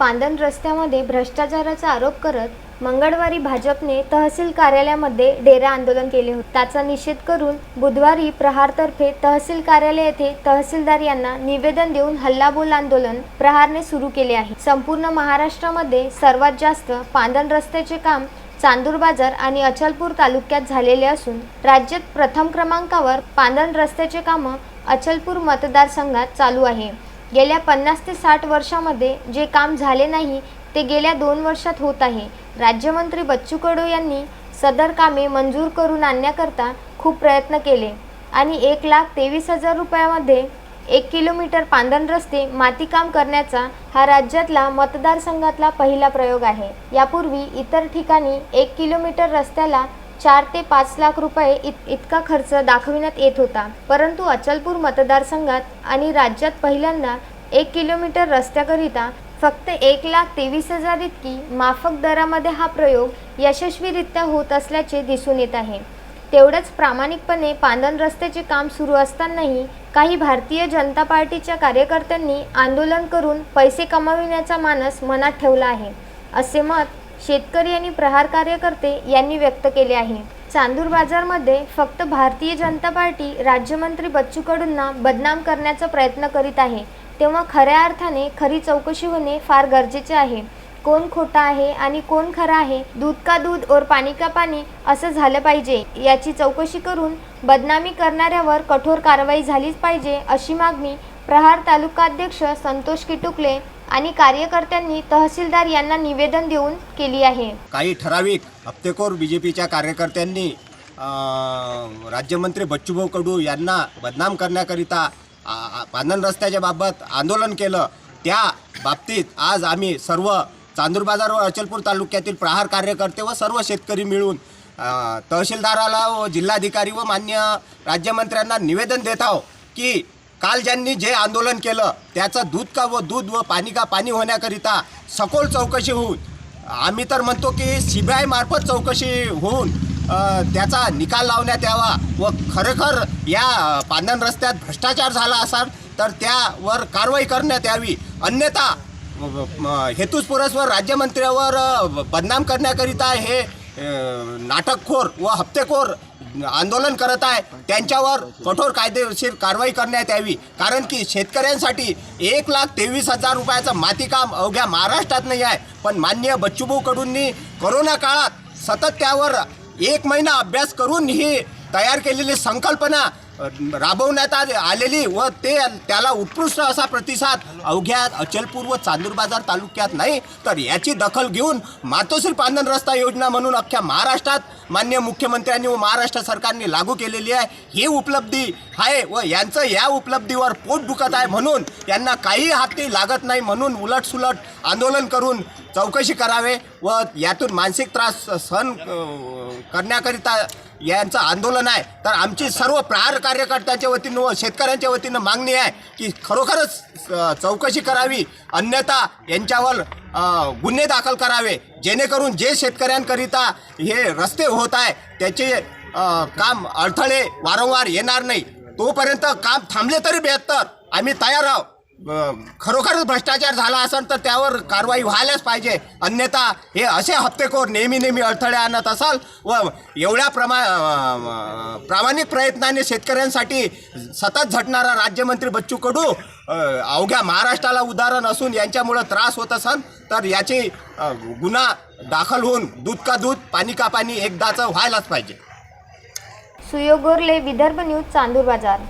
पांदन रस्त्यामध्ये भ्रष्टाचाराचा आरोप करत मंगळवारी भाजपने तहसील कार्यालयामध्ये डेरा आंदोलन केले होते. त्याचा निषेध करून बुधवारी प्रहारतर्फे तहसील कार्यालय येथे तहसीलदार यांना निवेदन देऊन हल्लाबोल आंदोलन प्रहारने सुरू केले आहे. संपूर्ण महाराष्ट्रामध्ये सर्वात जास्त पांदन रस्त्याचे काम चांदूर बाजार आणि अचलपूर तालुक्यात झालेले असून राज्यात प्रथम क्रमांकावर पांदन रस्त्याचे कामं अचलपूर मतदारसंघात चालू आहे. गेल्या पन्नास ते साठ वर्षामध्ये जे काम झाले नाही ते गेल्या दोन वर्षात होत आहे. राज्यमंत्री बच्चू कडू यांनी सदर कामे मंजूर करून आणण्याकरता खूप प्रयत्न केले आणि एक लाख तेवीस हजार रुपयामध्ये एक किलोमीटर पांदन रस्ते मातीकाम करण्याचा हा राज्यातला मतदारसंघातला पहिला प्रयोग आहे. यापूर्वी इतर ठिकाणी एक किलोमीटर रस्त्याला चार ते पाच लाख रुपये इत इतका खर्च दाखविण्यात येत होता. परंतु अचलपूर मतदारसंघात आणि राज्यात पहिल्यांदा एक किलोमीटर रस्त्याकरिता फक्त एक लाख तेवीस हजार इतकी माफक दरामध्ये हा प्रयोग यशस्वीरित्या होत असल्याचे दिसून येत आहे. तेवढंच प्रामाणिकपणे पांदन रस्त्याचे काम सुरू असतानाही काही भारतीय जनता पार्टीच्या कार्यकर्त्यांनी आंदोलन करून पैसे कमाविण्याचा मानस मनात ठेवला आहे. असे मत शेतकरी आणि प्रहार कार्यकर्ते यांनी व्यक्त केले आहे. चांदूर बाजारमध्ये फक्त भारतीय जनता पार्टी राज्यमंत्री बच्चू कडूंना बदनाम करण्याचा प्रयत्न करीत आहे. तेव्हा खऱ्या अर्थाने खरी चौकशी होणे फार गरजेचे आहे. कोण खोटा आहे आणि कोण खरा आहे दूध का दूध और पाणी का पाणी असं झालं पाहिजे याची चौकशी करून बदनामी करणाऱ्यावर कठोर कारवाई झालीच पाहिजे अशी मागणी प्रहार तालुकाध्यक्ष संतोष किटुकले आणि कार्यकर्त्यांनी तहसीलदार यांना निवेदन देऊन केली आहे. काही ठराविक हप्तेखोर बी जे पीच्या कार्यकर्त्यांनी राज्यमंत्री बच्चूभाऊ कडू यांना बदनाम करण्याकरिता पानन रस्त्याच्या बाबत आंदोलन केलं. त्या बाबतीत आज आम्ही सर्व चांदूर बाजार व अचलपूर तालुक्यातील प्रहार कार्यकर्ते व सर्व शेतकरी मिळून तहसीलदाराला व जिल्हाधिकारी व मान्य राज्यमंत्र्यांना निवेदन देत आहो की काल ज्यांनी जे आंदोलन केलं त्याचं दूध का व दूध व पाणी का पाणी होण्याकरिता सखोल चौकशी होऊन आम्ही तर म्हणतो की सी बी आयमार्फत चौकशी होऊन त्याचा निकाल लावण्यात यावा व खरोखर या पांधन रस्त्यात भ्रष्टाचार झाला असाल तर त्यावर कारवाई करण्यात यावी. अन्यथा हेतुस्पुरस्वर राज्यमंत्र्यावर बदनाम करण्याकरिता हे नाटकखोर व हप्तेखोर आंदोलन करत आहे त्यांच्यावर कठोर कायदेशीर कारवाई करण्यात यावी. कारण की शेतकऱ्यांसाठी एक लाख तेवीस हजार रुपयाचं मातीकाम अवघ्या महाराष्ट्रात नाही आहे. पण मान्य बच्चूभाऊ कडूंनी करोना काळात सतत त्यावर एक महिना अभ्यास करून ही तयार केलेली संकल्पना राबवण्यात आलेली व ते त्याला उत्कृष्ट असा प्रतिसाद अवघ्या अचलपूर व चांदूर बाजार तालुक्यात नाही तर याची दखल घेऊन मातोश्री पांधन रस्ता योजना म्हणून अख्ख्या महाराष्ट्रात मान्य मुख्यमंत्र्यांनी व महाराष्ट्र सरकारने लागू केलेली आहे. ही उपलब्धी आहे व यांचं या उपलब्धीवर पोट दुखत आहे म्हणून यांना काही हाती लागत नाही म्हणून उलटसुलट आंदोलन करून चौकशी करावे व यातून मानसिक त्रास सहन करण्याकरिता यांचं आंदोलन आहे. तर आमची सर्व प्रहार कार्यकर्त्यांच्या वतीनं व शेतकऱ्यांच्या वतीनं मागणी आहे की खरोखरच चौकशी करावी. अन्यथा यांच्यावर गुन्हे दाखल करावे. जेणेकरून जे शेतकऱ्यांकरिता हे रस्ते होत आहे त्याचे काम अडथळे वारंवार येणार नाही. तोपर्यंत काम थांबले तरी बेहत्तर. आम्ही तयार आहोत. खरोखर खरोखरच भ्रष्टाचार झाला असेल तर त्यावर कारवाई व्हायलाच पाहिजे. अन्यथा हे असे हप्तेखोर नेहमी नेहमी अडथळे आणत असाल व एवढ्या प्रमा प्रामाणिक प्रयत्नाने शेतकऱ्यांसाठी सतत झटणारा राज्यमंत्री बच्चू कडू अवघ्या महाराष्ट्राला उदाहरण असून यांच्यामुळं त्रास होत असेल तर याची गुन्हा दाखल होऊन दूध का दूध पाणी का पाणी एकदाचं व्हायलाच पाहिजे. सुयोग गोरले विदर्भ न्यूज चांदूर बाजार.